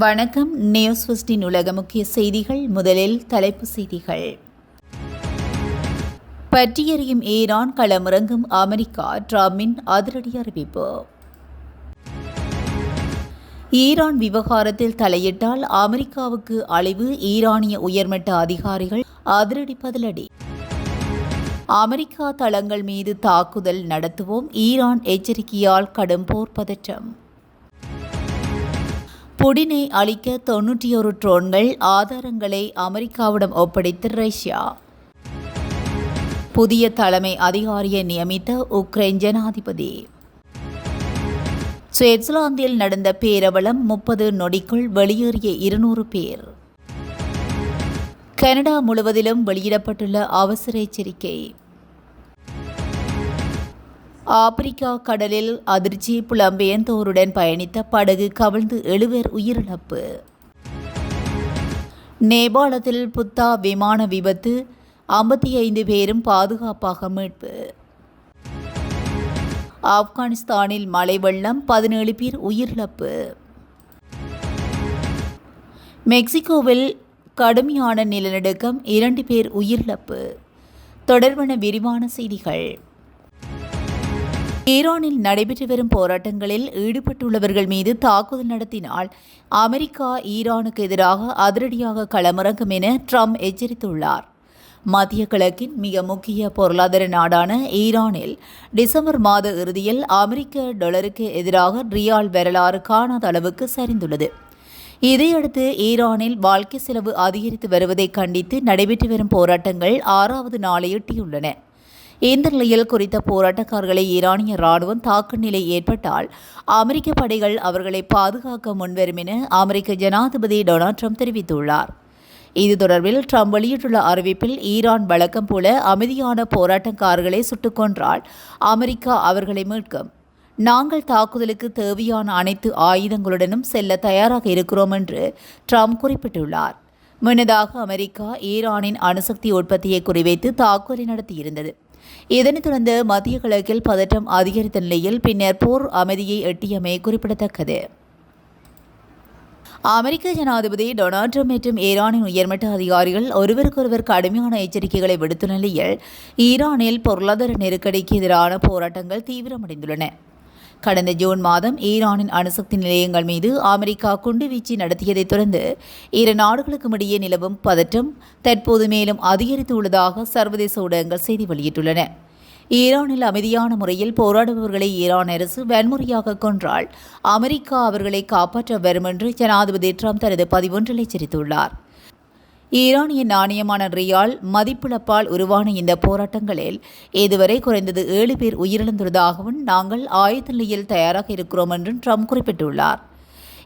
வணக்கம். நியூஸ் ஃபஸ்டின் உலக முக்கிய செய்திகள். முதலில் தலைப்பு செய்திகள். பற்றியறியும் ஈரான் களமிறங்கும் அமெரிக்கா டிரம்பின் அதிரடி அறிவிப்பு. ஈரான் விவகாரத்தில் தலையிட்டால் அமெரிக்காவுக்கு அழிவு ஈரானிய உயர்மட்ட அதிகாரிகள் அதிரடி பதிலடி. அமெரிக்கா தளங்கள் மீது தாக்குதல் நடத்துவோம் ஈரான் எச்சரிக்கையால் கடும் போர் பதற்றம். புடினை அளிக்க தொன்னூற்றி ஒரு ட்ரோன்கள் ஆதாரங்களை அமெரிக்காவிடம் ஒப்படைத்த ரஷ்யா. புதிய தலைமை அதிகாரியை நியமித்த உக்ரைன் ஜனாதிபதி. சுவிட்சர்லாந்தில் நடந்த பேரவலம் முப்பது நொடிக்குள் வெளியேறிய இருநூறு பேர். கனடா முழுவதிலும் வெளியிடப்பட்டுள்ள அவசர எச்சரிக்கை. ஆப்பிரிக்கா கடலில் அதிர்ச்சி புலம்பெயர்ந்தோருடன் பயணித்த படகு கவிழ்ந்து எழுவர் உயிரிழப்பு. நேபாளத்தில் புத்தா விமான விபத்து ஐம்பத்தி ஐந்து பேரும் பாதுகாப்பாக மீட்பு. ஆப்கானிஸ்தானில் மழை வெள்ளம் பதினேழு பேர் உயிரிழப்பு. மெக்சிகோவில் கடுமையான நிலநடுக்கம் இரண்டு பேர் உயிரிழப்பு. தொடர்பான விரிவான செய்திகள். ஈரானில் நடைபெற்று வரும் போராட்டங்களில் ஈடுபட்டுள்ளவர்கள் மீது தாக்குதல் நடத்தினால் அமெரிக்கா ஈரானுக்கு எதிராக அதிரடியாக களமிறங்கும் என ட்ரம்ப் எச்சரித்துள்ளார். மத்திய கிழக்கின் மிக முக்கிய பொருளாதார நாடான ஈரானில் டிசம்பர் மாத இறுதியில் அமெரிக்க டாலருக்கு எதிராக ரியால் வரலாறு காணாத அளவுக்கு சரிந்துள்ளது. இதையடுத்து ஈரானில் வாழ்க்கை செலவு அதிகரித்து வருவதை கண்டித்து நடைபெற்று வரும் போராட்டங்கள் ஆறாவது நாளை எட்டியுள்ளன. இந்த நிலையில் குறித்த போராட்டக்காரர்களை ஈரானிய ராணுவம் தாக்கு நிலை ஏற்பட்டால் அமெரிக்க படைகள் அவர்களை பாதுகாக்க முன்வரும் என அமெரிக்க ஜனாதிபதி டொனால்ட் ட்ரம்ப் தெரிவித்துள்ளார். இது தொடர்பில் ட்ரம்ப் வெளியிட்டுள்ள அறிவிப்பில் ஈரான் வழக்கம் போல அமைதியான போராட்டக்காரர்களை சுட்டுக் கொன்றால் அமெரிக்கா அவர்களை மீட்கும். நாங்கள் தாக்குதலுக்கு தேவையான அனைத்து ஆயுதங்களுடனும் செல்ல தயாராக இருக்கிறோம் என்று ட்ரம்ப் குறிப்பிட்டுள்ளார். முன்னதாக அமெரிக்கா ஈரானின் அணுசக்தி உற்பத்தியை குறிவைத்து தாக்குதலை நடத்தியிருந்தது. இதனைத் தொடர்ந்து மத்திய கிழக்கில் பதற்றம் அதிகரித்த நிலையில் பின்னர் போர் அமைதியை எட்டியமை குறிப்பிடத்தக்கது. அமெரிக்க ஜனாதிபதி டொனால்ட் ட்ரம்ப் மற்றும் ஈரானின் உயர்மட்ட அதிகாரிகள் ஒருவருக்கொருவர் கடுமையான எச்சரிக்கைகளை விடுத்துள்ள நிலையில் ஈரானில் பொருளாதார நெருக்கடிக்கு எதிரான போராட்டங்கள் தீவிரமடைந்துள்ளன. கடந்த ஜூன் மாதம் ஈரானின் அணுசக்தி நிலையங்கள் மீது அமெரிக்கா குண்டுவீச்சு நடத்தியதைத் தொடர்ந்து இரு நாடுகளுக்கும் இடையே நிலவும் பதற்றம் தற்போது மேலும் அதிகரித்துள்ளதாக சர்வதேச ஊடகங்கள் செய்தி வெளியிட்டுள்ளன. ஈரானில் அமைதியான முறையில் போராடுபவர்களை ஈரான் அரசு வன்முறையாக கொன்றால் அமெரிக்கா அவர்களை காப்பாற்ற வரும் என்று ஜனாதிபதி ட்ரம்ப் தனது பதிவொன்றில் எச்சரித்துள்ளார். ஈரானிய நாணயமான ரியால் மதிப்பிழப்பால் உருவான இந்த போராட்டங்களில் இதுவரை குறைந்தது ஏழு பேர் உயிரிழந்துள்ளதாகவும் நாங்கள் ஆயுத நிலையில் தயாராக இருக்கிறோம் என்றும் ட்ரம்ப் குறிப்பிட்டுள்ளார்.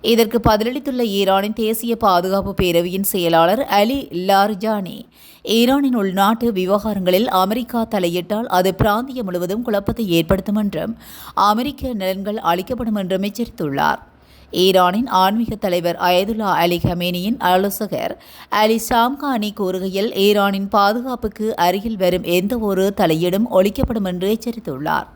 இதற்கு பதிலளித்துள்ள ஈரானின் தேசிய பாதுகாப்பு பேரவையின் செயலாளர் அலி லார்ஜானி ஈரானின் உள்நாட்டு விவகாரங்களில் அமெரிக்கா தலையிட்டால் அது பிராந்தியம் முழுவதும் குழப்பத்தை ஏற்படுத்தும் என்றும் அமெரிக்க நலன்கள் அளிக்கப்படும் என்றும் எச்சரித்துள்ளார். ஈரானின் ஆன்மீக தலைவர் அயதுல்லா அலி ஹமேனியின் ஆலோசகர் அலி ஷாம்கானி கூறுகையில் ஈரானின் பாதுகாப்புக்கு அருகில் வரும் எந்த ஒரு தலையீடும் ஒழிக்கப்படும் என்று எச்சரித்துள்ளார்.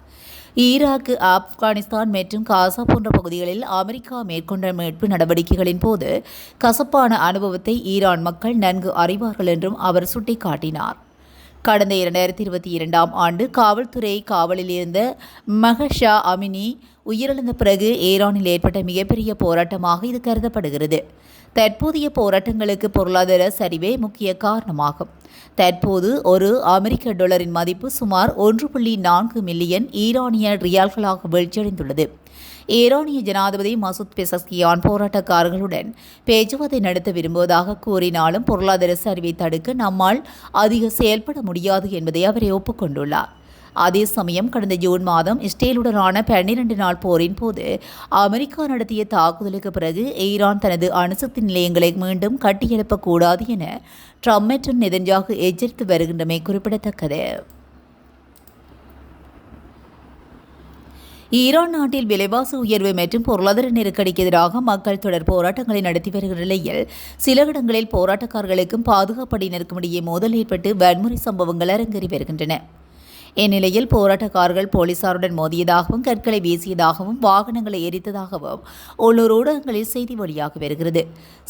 ஈராக் ஆப்கானிஸ்தான் மற்றும் காசா போன்ற பகுதிகளில் அமெரிக்கா மேற்கொண்ட மீட்பு நடவடிக்கைகளின் போது கசப்பான அனுபவத்தை ஈரான் மக்கள் நன்கு அறிவார்கள் என்றும் அவர் சுட்டிக்காட்டினார். கடந்த இரண்டாயிரத்தி இருபத்தி இரண்டாம் ஆண்டு காவல்துறை காவலில் இருந்த மஹஷா அமினி உயிரிழந்த பிறகு ஈரானில் ஏற்பட்ட மிகப்பெரிய போராட்டமாக இது கருதப்படுகிறது. தற்போதைய போராட்டங்களுக்கு பொருளாதார சரிவே முக்கிய காரணமாகும். தற்போது ஒரு அமெரிக்க டாலரின் மதிப்பு சுமார் ஒன்று புள்ளி நான்கு மில்லியன் ஈரானிய ரியால்களாக வீழ்ச்சியடைந்துள்ளது. ஈரானிய ஜனாதிபதி மசூத் பெசஸ்கியான் போராட்டக்காரர்களுடன் பேச்சுவார்த்தை நடத்த விரும்புவதாக கூறினாலும் பொருளாதார சரிவை தடுக்க நம்மால் அதிக செயல்பட முடியாது என்பதை அவரை ஒப்புக்கொண்டுள்ளார். அதே சமயம் கடந்த ஜூன் மாதம் இஸ்ரேலுடனான பன்னிரண்டு நாள் போரின் போது அமெரிக்கா நடத்திய தாக்குதலுக்கு பிறகு ஈரான் தனது அணுசக்தி நிலையங்களை மீண்டும் கட்டியெழுப்பக்கூடாது என ட்ரம்ப் மற்றும் நெதன்ஜாகு எச்சரித்து வருகின்றமை குறிப்பிடத்தக்கது. ஈரான் நாட்டில் விலைவாசி உயர்வு மற்றும் பொருளாதார நெருக்கடிக்கு எதிராக மக்கள் தொடர் போராட்டங்களை நடத்தி வருகிற நிலையில் சில இடங்களில் போராட்டக்காரர்களுக்கும் பாதுகாப்படையினருக்கும் இடையே மோதல் ஏற்பட்டு வன்முறை சம்பவங்கள் அரங்கேறி வருகின்றன. இந்நிலையில் போராட்டக்காரர்கள் போலீசாருடன் மோதியதாகவும் கற்களை வீசியதாகவும் வாகனங்களை எரித்ததாகவும் உள்ளூர் ஊடகங்களில் செய்தி வெளியாகி வருகிறது.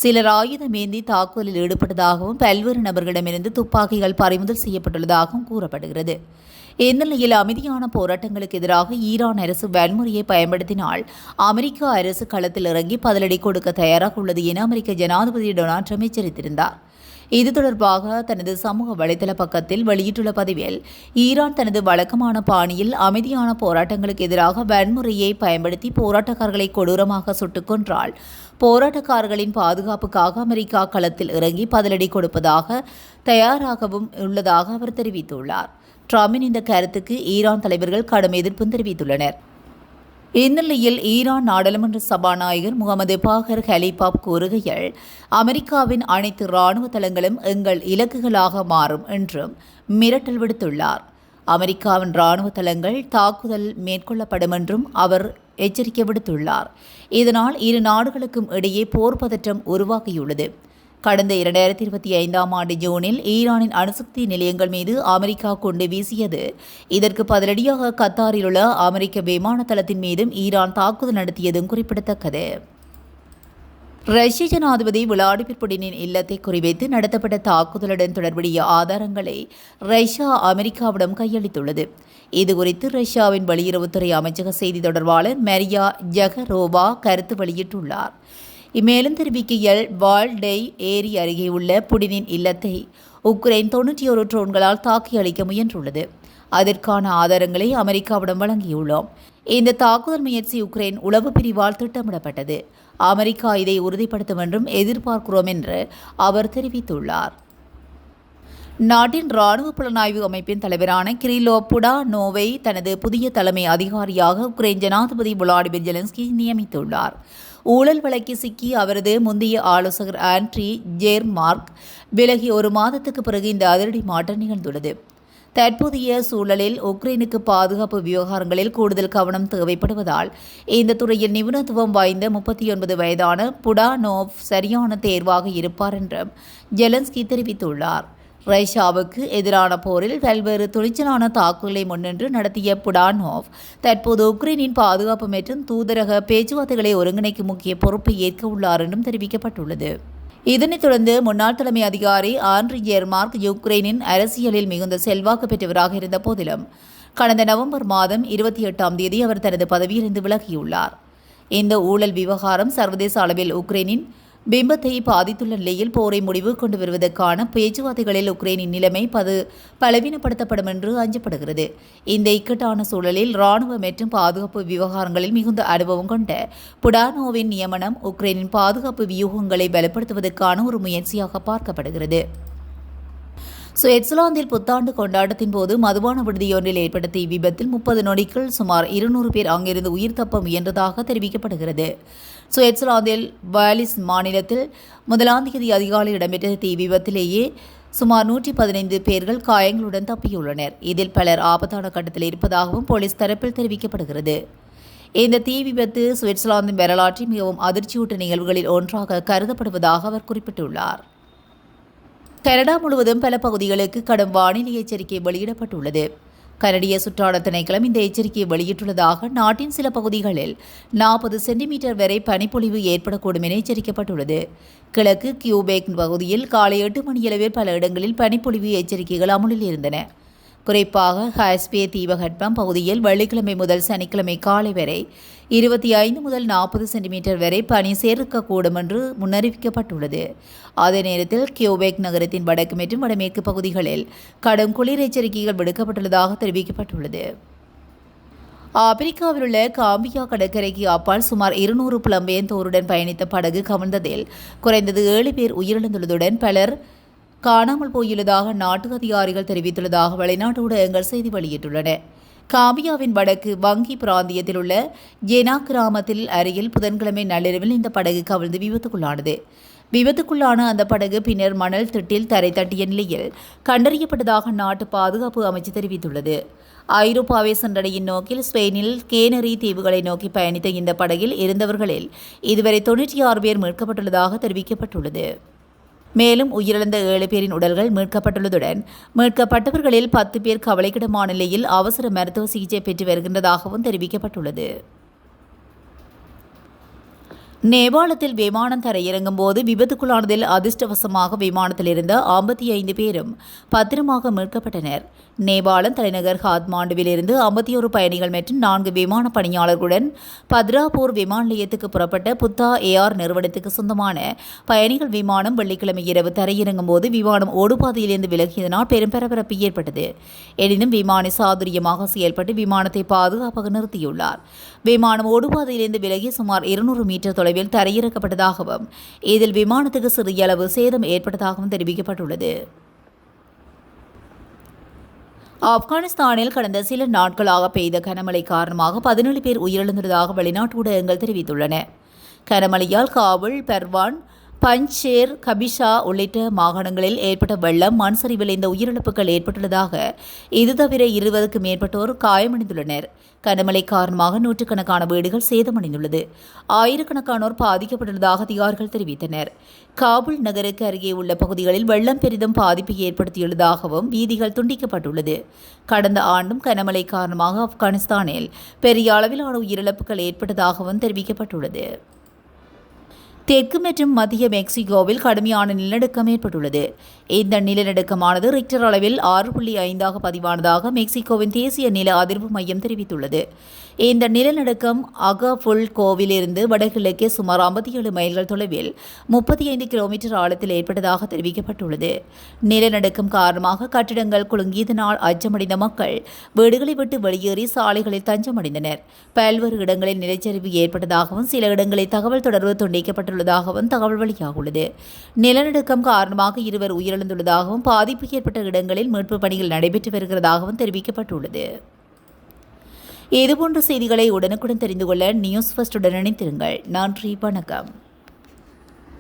சிலர் ஆயுதமேந்தி தாக்குதலில் ஈடுபட்டதாகவும் பல்வேறு நபர்களிடமிருந்து துப்பாக்கிகள் பறிமுதல் செய்யப்பட்டுள்ளதாகவும் கூறப்படுகிறது. இந்நிலையில் அமைதியான போராட்டங்களுக்கு எதிராக ஈரான் அரசு வன்முறையை பயன்படுத்தினால் அமெரிக்க அரசு களத்தில் இறங்கி பதிலடி கொடுக்க தயாராக உள்ளது என அமெரிக்க ஜனாதிபதி டொனால்ட் ட்ரம்ப் எச்சரித்திருந்தார். இது தொடர்பாக தனது சமூக வலைதள பக்கத்தில் வெளியிட்டுள்ள பதிவில் ஈரான் தனது வழக்கமான பாணியில் அமைதியான போராட்டங்களுக்கு எதிராக வன்முறையை பயன்படுத்தி போராட்டக்காரர்களை கொடூரமாக சுட்டுக் கொன்றால் போராட்டக்காரர்களின் பாதுகாப்புக்காக அமெரிக்கா களத்தில் இறங்கி பதிலடி கொடுப்பதாக தயாராகவும் உள்ளதாக அவர் தெரிவித்துள்ளார். ட்ரம்பின் இந்த கருத்துக்கு ஈரான் தலைவர்கள் கடும் எதிர்ப்பும் தெரிவித்துள்ளனர். இந்நிலையில் ஈரான் நாடாளுமன்ற சபாநாயகர் முகமது பாகர் ஹலிபாப் கூறுகையில் அமெரிக்காவின் அனைத்து இராணுவ தளங்களும் எங்கள் இலக்குகளாக மாறும் என்றும் மிரட்டல் விடுத்துள்ளார். அமெரிக்காவின் இராணுவ தளங்கள் தாக்குதல் மேற்கொள்ளப்படும் என்றும் அவர் எச்சரிக்கை விடுத்துள்ளார். இதனால் இரு நாடுகளுக்கும் இடையே போர் பதற்றம் உருவாகியுள்ளது. கடந்த இரண்டாயிரத்தி இருபத்தி ஐந்தாம் ஆண்டு ஜூனில் ஈரானின் அணுசக்தி நிலையங்கள் மீது அமெரிக்கா கொண்டு வீசியது. இதற்கு பதிலடியாக கத்தாரில் உள்ள அமெரிக்க விமான தளத்தின் மீதும் ஈரான் தாக்குதல் நடத்தியதும் குறிப்பிடத்தக்கது. ரஷ்ய ஜனாதிபதி விளாடிமிர் புடினின் இல்லத்தை குறிவைத்து நடத்தப்பட்ட தாக்குதலுடன் தொடர்புடைய ஆதாரங்களை ரஷ்யா அமெரிக்காவிடம் கையளித்துள்ளது. இதுகுறித்து ரஷ்யாவின் வெளியுறவுத்துறை அமைச்சக செய்தி தொடர்பாளர் மெரியா ஜெகரோவா கருத்து வெளியிட்டுள்ளார். இம்மேலும் தெரிவிக்கையில் வால்டை ஏரி அருகே உள்ள புடினின் இல்லத்தை உக்ரைன் தொன்னூற்றி ஒரு ட்ரோன்களால் தாக்கி அளிக்க முயன்றுள்ளது. அதற்கான ஆதாரங்களை அமெரிக்காவிடம் வழங்கியுள்ளோம். இந்த தாக்குதல் முயற்சி உக்ரைன் உளவு பிரிவால் திட்டமிடப்பட்டது. அமெரிக்கா இதை உறுதிப்படுத்தும் என்றும் எதிர்பார்க்கிறோம் என்று அவர் தெரிவித்துள்ளார். நாட்டின் ராணுவ புலனாய்வு அமைப்பின் தலைவரான கிரிலோ புடா நோவை தனது புதிய தலைமை அதிகாரியாக உக்ரைன் ஜனாதிபதி விளாடிமிர் ஜெலன்ஸ்கி நியமித்துள்ளார். ஊழல் வழக்கில் சிக்கி அவரது முந்தைய ஆலோசகர் ஆண்ட்ரி ஜேர்மார்க் விலகி ஒரு மாதத்துக்கு பிறகு இந்த அதிரடி மாற்றம் நிகழ்ந்துள்ளது. தற்போதைய சூழலில் உக்ரைனுக்கு பாதுகாப்பு விவகாரங்களில் கூடுதல் கவனம் தேவைப்படுவதால் இந்த துறையில் நிபுணத்துவம் வாய்ந்த முப்பத்தி ஒன்பது வயதான புடானோவ் சரியான தேர்வாக இருப்பார் என்றும் ஜெலன்ஸ்கி தெரிவித்துள்ளார். ரஷ்யாவுக்கு எதிரான போரில் பல்வேறு துணிச்சலான தாக்குதலை முன்னின்று நடத்திய புடானோவ் தற்போது உக்ரைனின் பாதுகாப்பு மற்றும் தூதரக பேச்சுவார்த்தைகளை ஒருங்கிணைக்கும் முக்கிய பொறுப்பை ஏற்க உள்ளார் என்றும் தெரிவிக்கப்பட்டுள்ளது. இதனைத் தொடர்ந்து முன்னாள் தலைமை அதிகாரி ஆண்ட்ரி ஜெர்மார்க் யுக்ரைனின் அரசியலில் மிகுந்த செல்வாக்கு பெற்றவராக இருந்த போதிலும் கடந்த நவம்பர் மாதம் இருபத்தி எட்டாம் தேதி அவர் தனது பதவியிலிருந்து விலகியுள்ளார். இந்த ஊழல் விவகாரம் சர்வதேச அளவில் உக்ரைனின் பிம்பத்தை பாதித்துள்ள நிலையில் போரை முடிவு கொண்டு வருவதற்கான பேச்சுவார்த்தைகளில் உக்ரைனின் நிலைமை பது பலவீனப்படுத்தப்படும் என்று அஞ்சப்படுகிறது. இந்த இக்கட்டான சூழலில் ராணுவ மற்றும் பாதுகாப்பு விவகாரங்களில் மிகுந்த அனுபவம் கொண்ட புடானோவின் நியமனம் உக்ரைனின் பாதுகாப்பு வியூகங்களை பலப்படுத்துவதற்கான ஒரு முயற்சியாக பார்க்கப்படுகிறது. சுவிட்சர்லாந்தில் புத்தாண்டு கொண்டாட்டத்தின் போது மதுபான விடுதியொன்றில் ஏற்பட்ட தீ விபத்தில் முப்பது நொடிக்குள் சுமார் இருநூறு பேர் அங்கிருந்து உயிர் தப்ப முயன்றதாக தெரிவிக்கப்படுகிறது. சுவிட்சர்லாந்தில் வாலிஸ் மாநிலத்தில் முதலாம் தேதி அதிகாலை இடம்பெற்ற தீ விபத்திலேயே சுமார் நூற்றி பதினைந்து பேர்கள் காயங்களுடன் தப்பியுள்ளனர். இதில் பலர் ஆபத்தான கட்டத்தில் இருப்பதாகவும் போலீஸ் தரப்பில் தெரிவிக்கப்படுகிறது. இந்த தீ விபத்து சுவிட்சர்லாந்தின் வரலாற்றில் மிகவும் அதிர்ச்சியூட்ட நிகழ்வுகளில் ஒன்றாக கருதப்படுவதாக அவர் குறிப்பிட்டுள்ளார். கனடா முழுவதும் பல பகுதிகளுக்கு கடும் வானிலை எச்சரிக்கை வெளியிடப்பட்டுள்ளது. கனடிய சுற்றாட திணைக்களம் இந்த எச்சரிக்கையை வெளியிட்டுள்ளதாக நாட்டின் சில பகுதிகளில் நாற்பது சென்டிமீட்டர் வரை பனிப்பொழிவு ஏற்படக்கூடும் என எச்சரிக்கப்பட்டுள்ளது. கிழக்கு கியூபேக் பகுதியில் காலை எட்டு மணியளவில் பல இடங்களில் பனிப்பொழிவு எச்சரிக்கைகள் அமுலில் இருந்தன. குறிப்பாக ஹாஸ்பே தீபகற்பம் பகுதியில் வெள்ளிக்கிழமை முதல் சனிக்கிழமை காலை வரை இருபத்தி ஐந்து முதல் நாற்பது சென்டிமீட்டர் வரை பனி சேர்க்கக்கூடும் என்று முன்னறிவிக்கப்பட்டுள்ளது. அதே நேரத்தில் கியூபேக் நகரத்தின் வடக்கு மற்றும் வடமேற்கு பகுதிகளில் கடும் குளிர் எச்சரிக்கைகள் விடுக்கப்பட்டுள்ளதாக தெரிவிக்கப்பட்டுள்ளது. ஆப்பிரிக்காவில் உள்ள காம்பியா கடற்கரைக்கு அப்பால் சுமார் இருநூறு புலம்பெயர்ந்தோருடன் பயணித்த படகு கவிழ்ந்ததில் குறைந்தது ஏழு பேர் உயிரிழந்துள்ளதுடன் பலர் காணாமல் போயுள்ளதாக நாட்டு அதிகாரிகள் தெரிவித்துள்ளதாக வெளிநாட்டு ஊடகங்கள் செய்தி வெளியிட்டுள்ளன. காபியாவின் வடக்கு வங்கி பிராந்தியத்தில் உள்ள ஜெனா கிராமத்தில் அருகில் புதன்கிழமை நள்ளிரவில் இந்த படகு கவிழ்ந்து விபத்துக்குள்ளானது. விபத்துக்குள்ளான அந்த படகு பின்னர் மணல் திட்டில் தரை தட்டிய நிலையில் கண்டறியப்பட்டதாக நாட்டு பாதுகாப்பு அமைச்சு தெரிவித்துள்ளது. ஐரோப்பாவை சென்றடையின் நோக்கில் ஸ்பெயினில் கேனரி தீவுகளை நோக்கி பயணித்த இந்த படகில் இருந்தவர்களில் இதுவரை தொன்னூற்றி ஆறு பேர் மீட்கப்பட்டுள்ளதாக தெரிவிக்கப்பட்டுள்ளது. மேலும் உயிரிழந்த ஏழு பேரின் உடல்கள் மீட்கப்பட்டுள்ளதுடன் மீட்கப்பட்டவர்களில் பத்து பேர் கவலைக்கிடமான நிலையில் அவசர மருத்துவ சிகிச்சை பெற்று வருகின்றதாகவும் தெரிவிக்கப்பட்டுள்ளது. நேபாளத்தில் விமானம் தரையிறங்கும் போது விபத்துக்குள்ளானதில் அதிர்ஷ்டவசமாக விமானத்தில் இருந்த ஐம்பத்தி ஐந்து பேரும் பத்திரமாக மீட்கப்பட்டனர். நேபாளம் தலைநகர் காத்மாண்டுவிலிருந்து ஐம்பத்தி ஒரு பயணிகள் மற்றும் நான்கு விமான பணியாளர்களுடன் பத்ராபூர் விமான நிலையத்துக்கு புறப்பட்ட புத்தா ஏஆர் நிறுவனத்துக்கு சொந்தமான பயணிகள் விமானம் வெள்ளிக்கிழமை இரவு தரையிறங்கும் போது விமானம் ஓடுபாதையிலிருந்து விலகியதனால் பெரும் பரபரப்பு ஏற்பட்டது. எனினும் விமானி சாதுரியமாக செயல்பட்டு விமானத்தை பாதுகாப்பாக நிறுத்தியுள்ளார். விமானம் ஓடுபாதையிலிருந்து விலகி சுமார் இருநூறு மீட்டர் தொலைவில் தரையிறக்கப்பட்டதாகவும் இதில் விமானத்துக்கு சிறிய அளவு சேதம் ஏற்பட்டதாகவும் தெரிவிக்கப்பட்டுள்ளது. ஆப்கானிஸ்தானில் கடந்த சில நாட்களாக பெய்த கனமழை காரணமாக பதினேழு பேர் உயிரிழந்துள்ளதாக வெளிநாட்டு ஊடகங்கள் தெரிவித்துள்ளன. கனமழையால் காபுல் பெர்வான் பஞ்சேர் கபிஷா உள்ளிட்ட மாகாணங்களில் ஏற்பட்ட வெள்ளம் மண் சரிவில் இந்த உயிரிழப்புகள் ஏற்பட்டுள்ளதாக இது தவிர இருபதுக்கும் மேற்பட்டோர் காயமடைந்துள்ளனர். கனமழை காரணமாக நூற்றுக்கணக்கான வீடுகள் சேதமடைந்துள்ளது. ஆயிரக்கணக்கானோர் பாதிக்கப்பட்டுள்ளதாக அதிகாரிகள் தெரிவித்தனர். காபுல் நகருக்கு அருகே உள்ள பகுதிகளில் வெள்ளம் பெரிதும் பாதிப்பை ஏற்படுத்தியுள்ளதாகவும் வீதிகள் துண்டிக்கப்பட்டுள்ளது. கடந்த ஆண்டும் கனமழை காரணமாக ஆப்கானிஸ்தானில் பெரிய அளவிலான உயிரிழப்புகள் ஏற்பட்டதாகவும் தெரிவிக்கப்பட்டுள்ளது. தெற்கு மற்றும் மத்திய மெக்சிகோவில் கடுமையான நிலநடுக்கம் ஏற்பட்டுள்ளது. இந்த நிலநடுக்கமானது ரிக்டர் அளவில் ஆறு புள்ளி ஐந்தாக பதிவானதாக மெக்சிகோவின் தேசிய நில அதிர்வு மையம் தெரிவித்துள்ளது. இந்த நிலநடுக்கம் அகஃபுல் கோவிலிருந்து வடகிழக்கே சுமார் ஐம்பத்தி ஏழு மைல்கள் தொலைவில் முப்பத்தி ஐந்து கிலோமீட்டர் ஆழத்தில் ஏற்பட்டதாக தெரிவிக்கப்பட்டுள்ளது. நிலநடுக்கம் காரணமாக கட்டிடங்கள் குலுங்கியதனால் அச்சமடைந்த மக்கள் வீடுகளை விட்டு வெளியேறி சாலைகளில் தஞ்சமடைந்தனர். பல்வேறு இடங்களில் நிலச்சரிவு ஏற்பட்டதாகவும் சில இடங்களில் தகவல் தொடர்பு ஏற்பட்டுள்ளதாகவும் தகவல் வெளியாகுள்ளது நிலநடுக்கம் காரணமாக இருவர் உயிரிழந்துள்ளதாகவும் பாதிப்பு ஏற்பட்ட இடங்களில் மீட்பு பணிகள் நடைபெற்று வருகிறதாகவும் தெரிவிக்கப்பட்டுள்ளது. இதுபோன்ற செய்திகளை உடனுக்குடன் தெரிந்து கொள்ள நியூஸ் ஃபர்ஸ்ட் உடன் இணைந்திருங்கள். நன்றி வணக்கம்.